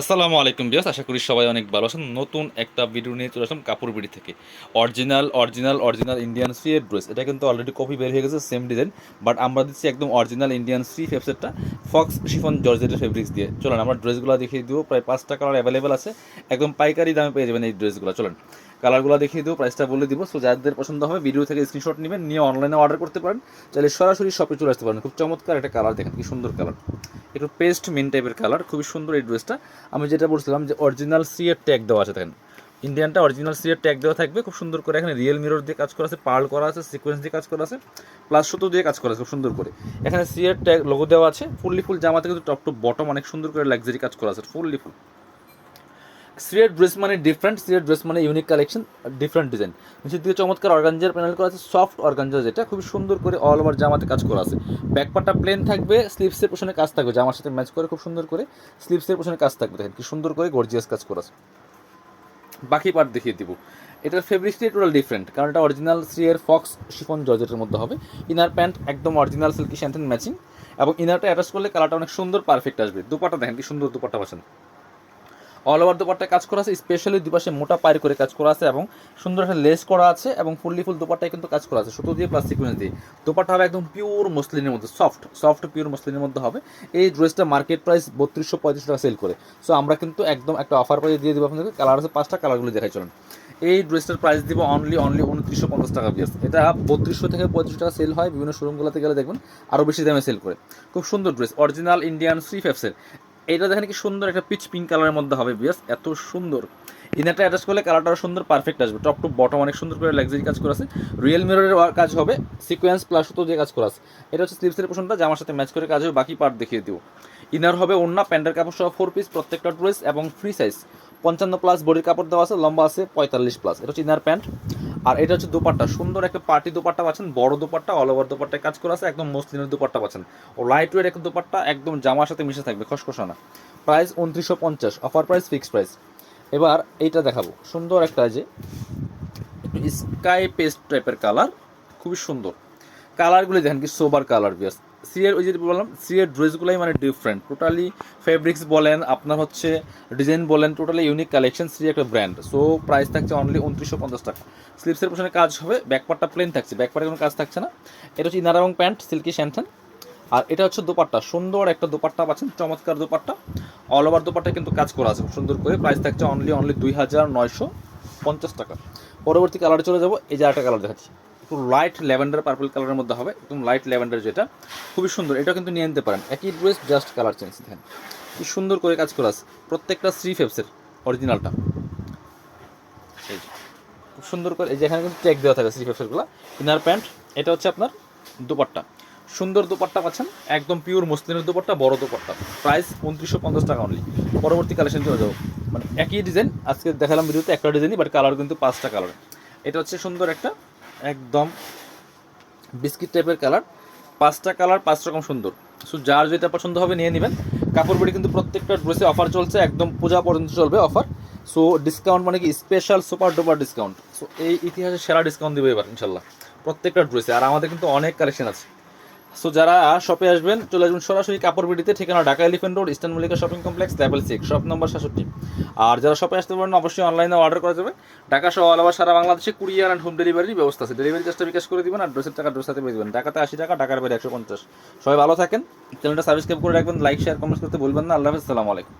আসসালামু আলাইকুম বিয়াস আশা করি সবাই অনেক ভালো আছেন। নতুন একটা ভিডিও নিয়ে চলে আসলাম কাপড় বিড়ি থেকে। অরিজিনাল অরিজিনাল অরিজিনাল ইন্ডিয়ান সি এর ড্রেস এটা কিন্তু অলরেডি কপি বের হয়ে গেছে সেম ডিজাইন বাট আমরা দিচ্ছি একদম অরিজিনাল ইন্ডিয়ান সি ফেবসেটটা ফক্স শিফন জর্জেটের ফেব্রিক্স দিয়ে। চলেন, আমরা ড্রেসগুলো দেখিয়ে দিব। প্রায় পাঁচটা কালার অ্যাভেলেবেল আছে। একদম পাইকারি দামে পেয়ে যাবেন এই ড্রেসগুলো। চলেন কালারগুলো দেখিয়ে দেবো প্রাইসটা বলে দিব। সো যাদের পছন্দ হবে ভিডিও থেকে স্ক্রিনশট নেবেন, নিয়ে অনলাইনে অর্ডার করতে পারেন। চাইলে সরাসরি শপে চলে আসতে পারেন। খুব চমৎকার একটা কালার দেখেন কি সুন্দর কালার একটু পেস্ট মিন টাইপের কালার খুবই সুন্দর এই ড্রেসটা আমি যেটা বলছিলাম যে অরিজিনাল সিয়ের ট্যাগ দেওয়া আছে, দেখেন। ইন্ডিয়ানটা অরিজিনাল সিয়ের ট্যাগ দেওয়া থাকবে, খুব সুন্দর করে এখানে রিয়েল মিরর দিয়ে কাজ করা আছে পার্ল করা আছে সিকোয়েন্স দিয়ে কাজ করা আছে প্লাস সুতো দিয়ে কাজ করা আছে, খুব সুন্দর করে। এখানে সিয়ের ট্যাগ লোগো দেওয়া আছে, ফুললি ফুল জামাতে কিন্তু টপ টু বটম অনেক সুন্দর করে লাক্সারি কাজ করা আছে, ফুললি ফুল। সিরিয়ার ড্রেস মানে ডিফারেন্ট সিরিয়ার ড্রেস মানে ইউনিক কালেকশন ডিফারেন্ট ডিজাইন নিচের দিকে চমৎকার অর্গানজার প্যানেল করা আছে সফট অর্গানজা যেটা খুব সুন্দর করে অল ওভার জামাতে কাজ করা আছে। ব্যাকপারটা প্লেন থাকবে স্লিভসের পোশনে কাজ থাকবে, জামার সাথে ম্যাচ করে খুব সুন্দর করে স্লিভসের পোশনে কাজ থাকবে। দেখেন কি সুন্দর করে গর্জিয়াস কাজ করা আছে। বাকি পার্ট দেখিয়ে দিব। এটার ফেব্রিক্সটি টোটাল ডিফারেন্ট কারণ এটা অরিজিনাল সিএর ফক্স শিফন জর্জেটের মধ্যে হবে। ইনার প্যান্ট একদম অরিজিনাল সিল্কি শ্যান্টেন ম্যাচিং এবং ইনারটা অ্যাটাচ করলে কালারটা অনেক সুন্দর পারফেক্ট আসবে। দুপাটা দেখেন কি সুন্দর দুপাটা পাচ্ছেন অল ওভার দুপাট্টায় কাজ করা আছে স্পেশালি দুপাশে মোটা পায়ের করে কাজ করা আছে এবং সুন্দর একটা লেস করা আছে এবং ফুললি ফুল দুপাট্টায় কিন্তু কাজ করা আছে, সুতো দিয়ে প্লাস সিকুয়েন্স দিয়ে। দুপাট্টা হবে একদম পিওর মসলিনের মধ্যে সফট সফট পিওর মসলিনের মধ্যে হবে। এই ড্রেসটা মার্কেট প্রাইস বত্রিশশো পঁয়ত্রিশ টাকা সেল করে। সো আমরা কিন্তু একদম একটা অফার প্রাইস দিয়ে দেবো আপনাদের কালার আছে পাঁচটা কালারগুলো দেখাই, চলুন। এই ড্রেসটার প্রাইস দিব অনলি অনলি উনত্রিশশো পঞ্চাশ টাকা পিস এটা বত্রিশশো থেকে পঁয়ত্রিশ টাকা সেল হয়, বিভিন্ন শোরুমগুলোতে গেলে দেখবেন আরও বেশি দামে সেল করে। খুব সুন্দর ড্রেস অরিজিনাল ইন্ডিয়ান থ্রি ফেফসের এটা দেখেন কি সুন্দর একটা পিচ পিঙ্ক কালারের মধ্যে হবে বিয়াস এত সুন্দর। ইনারটা অ্যাটাচ করলে কালারটা সুন্দর পারফেক্ট আসবে। টপ টু বটম অনেক সুন্দর করে লাক্সারি কাজ করা আছে রিয়েল মিররের কাজ হবে সিকোয়েন্স প্লাস তো যে কাজ করা আছে এটা হচ্ছে স্লিপসের পোশনটা জামার সাথে ম্যাচ করে কাজ হবে, বাকি পার্ট দেখিয়ে দিব। ইনার হবে অন্য প্যান্টের কাপড় সহ ফোর পিস প্রত্যেকটা ড্রেস এবং ফ্রি সাইজ পঞ্চান্ন প্লাস বডির কাপড় দেওয়া আছে, লম্বা আছে, পঁয়তাল্লিশ প্লাস এটা হচ্ছে ইনার প্যান্ট আর এটা হচ্ছে দোপাট্টা। সুন্দর একটা পার্টি দোপাট্টা পাচ্ছেন, বড় দোপাট্টা অল ওভার দোপাট্টায় কাজ করে আছে, একদম মসলিনের দোপাট্টা পাচ্ছেন। ও লাইট ওয়েট একটা দোপাট্টা, একদম জামার সাথে মিশে থাকবে, খসখসানা। প্রাইস উনত্রিশশো পঞ্চাশ অফার প্রাইস ফিক্সড প্রাইস এবার এইটা দেখাবো। সুন্দর একটা যে স্কাই পেস্ট টাইপের কালার খুবই সুন্দর। কালারগুলি দেখেন কি সোবার কালার বিয়াস সিয়ের ওই যে বললাম, সিয়ের ড্রেসগুলোই মানে ডিফারেন্ট টোটালি ফেব্রিক্স বলেন, আপনার হচ্ছে ডিজাইন বলেন টোটালি ইউনিক কালেকশন সি একটা ব্র্যান্ড সো প্রাইস থাকছে অনলি উনত্রিশশো পঞ্চাশ টাকা। স্লিপসের পোশনে কাজ হবে ব্যাকপার্টটা প্লেন থাকছে ব্যাকপার্টে কোনো কাজ থাকছে না। এটা হচ্ছে ইনার এবং প্যান্ট সিল্কি শ্যান্টেন আর এটা হচ্ছে দোপাট্টা, সুন্দর একটা দোপাট্টা পাচ্ছেন, চমৎকার দোপাট্টা। অল ওভার দোপাট্টা কিন্তু কাজ করা আছে সুন্দর করে। প্রাইস থাকছে অনলি অনলি দুই হাজার নয়শো পঞ্চাশ টাকা। পরবর্তী কালারে চলে যাব, এই যে একটা কালার দেখাচ্ছি। একটু লাইট ল্যাভেন্ডার পার্পল কালারের মধ্যে হবে, একদম লাইট ল্যাভেন্ডার যেটা। খুবই সুন্দর এটা কিন্তু নিয়ে নিতে পারেন। একই ড্রেস জাস্ট কালার চেঞ্জ দেখেন। কি সুন্দর করে কাজ করা আছে। প্রত্যেকটা থ্রি ফেপসের অরিজিনালটা খুব সুন্দর করে, এই যে এখানে কিন্তু ট্যাগ দেওয়া থাকে থ্রি ফেপসেরগুলো ইনার প্যান্ট এটা হচ্ছে আপনার দুপাট্টা। সুন্দর দুপাট্টা পাচ্ছেন, একদম পিওর মসলিনের দুপাট্টা, বড় দুপাট্টা। প্রাইস উনত্রিশশো পঞ্চাশ টাকা অনলি পরবর্তী কালেকশন চলে যাব। মানে একই ডিজাইন আজকে দেখালাম ভিডিওতে একটা ডিজাইনই বাট কালার কিন্তু পাঁচটা কালার এটা হচ্ছে সুন্দর একটা একদম বিস্কিট টাইপের কালার পাঁচটা কালার পাঁচ রকম সুন্দর। সো যার যেটা পছন্দ হবে নিয়ে নেবেন। কাপড় বেড়ে কিন্তু প্রত্যেকটা ড্রেসে অফার চলছে, একদম পূজা পর্যন্ত চলবে অফার সো ডিসকাউন্ট মানে কি? Special super duper discount so এই ইতিহাসে সেরা ডিসকাউন্ট দেবে এবার, ইনশাল্লাহ। প্রত্যেকটা ড্রেসে আর আমাদের কিন্তু অনেক কালেকশন আছে। সো যারা শপে আসবেন, চলে আসবেন সরাসরি কাপড় বিডিতে, ঠিকানা Dhaka elephant road eastern Mallika shopping complex level six shop number সাতষট্টি আর যারা শপে আসতে পারেন অবশ্যই অনলাইনে অর্ডার করা যাবে। ঢাকা সহ অল সারা বাংলাদেশে কুরিয়ার অ্যান্ড হোম ডেলিভারির ব্যবস্থা আছে। ডেলিভারি চার্জটা বিকাশ করে দেবেন আর ড্রেসের টাকা ড্রেস হাতে পেয়ে দেবেন ঢাকাতে আশি টাকা, ঢাকার বাইরে একশো পঞ্চাশ। সবাই ভালো থাকেন। চ্যানেলটা সাবস্ক্রাইব করে রাখবেন লাইক শেয়ার কমেন্ট করতে বলবেন না। আল্লাহ হাফিজ আলাইকুম।